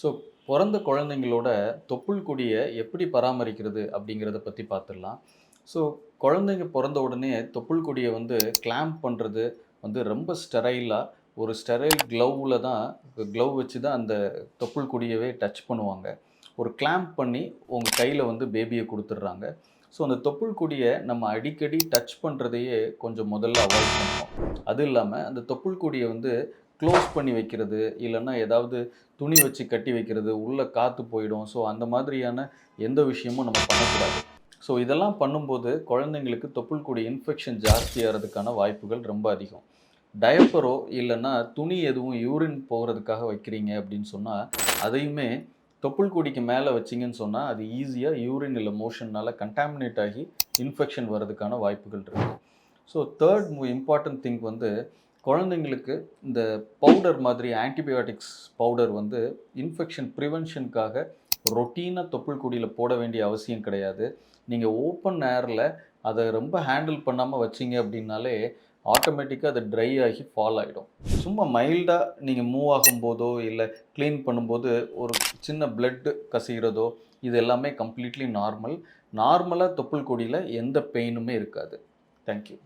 So பிறந்த குழந்தைங்களோட தொப்புள் கொடியை எப்படி பராமரிக்கிறது அப்படிங்கிறத பற்றி பார்த்துடலாம் ஸோ குழந்தைங்க பிறந்த உடனே தொப்புள் கொடியை வந்து கிளாம்ப் பண்ணுறது வந்து ரொம்ப ஸ்டெரைலாக ஒரு ஸ்டெரைல் க்ளவ்வில் தான் க்ளவ் வச்சு தான் அந்த தொப்புள் கொடியவே டச் பண்ணுவாங்க. ஒரு கிளாம்ப் பண்ணி உங்கள் கையில் வந்து பேபியை கொடுத்துட்றாங்க. ஸோ அந்த தொப்புள் கொடியை நம்ம அடிக்கடி டச் பண்ணுறதையே கொஞ்சம் முதல்ல அவாய்ட் பண்ணுவோம். அது இல்லாமல் அந்த தொப்புள் கொடியை வந்து க்ளோஸ் பண்ணி வைக்கிறது இல்லைன்னா ஏதாவது துணி வச்சு கட்டி வைக்கிறது உள்ளே காற்று போயிடும். ஸோ அந்த மாதிரியான எந்த விஷயமும் நம்ம பண்ணக்கூடாது. ஸோ இதெல்லாம் பண்ணும்போது குழந்தைங்களுக்கு தொப்புள்கொடி இன்ஃபெக்ஷன் ஜாஸ்தியாகிறதுக்கான வாய்ப்புகள் ரொம்ப அதிகம். டயப்பரோ இல்லைன்னா துணி எதுவும் யூரின் போகிறதுக்காக வைக்கிறீங்க அப்படின்னு சொன்னால் அதையுமே தொப்புள் கொடிக்கு மேலே வச்சிங்கன்னு சொன்னால் அது ஈஸியாக யூரின் இல்லை மோஷன்னால் கண்டாமினேட் ஆகி இன்ஃபெக்ஷன் வர்றதுக்கான வாய்ப்புகள் இருக்குது ஸோ தேர்ட் இம்பார்ட்டன்ட் திங் வந்து குழந்தைங்களுக்கு இந்த பவுடர் மாதிரி ஆன்டிபயோட்டிக்ஸ் பவுடர் வந்து இன்ஃபெக்ஷன் ப்ரிவென்ஷனுக்காக ரொட்டீனாக தொப்புள்கொடியில் போட வேண்டிய அவசியம் கிடையாது. நீங்கள் ஓப்பன் ஏரில் அதை ரொம்ப ஹேண்டில் பண்ணாமல் வச்சிங்க அப்படின்னாலே ஆட்டோமேட்டிக்காக அது ட்ரை ஆகி ஃபால் ஆகிடும் சும்மா மைல்டாக நீங்கள் மூவ் ஆகும்போதோ இல்லை க்ளீன் பண்ணும்போது ஒரு சின்ன பிளட்டு கசிகிறதோ இது எல்லாமே கம்ப்ளீட்லி நார்மல் நார்மலாக தொப்புள் கொடியில் எந்த பெயினுமே இருக்காது. தேங்க்யூ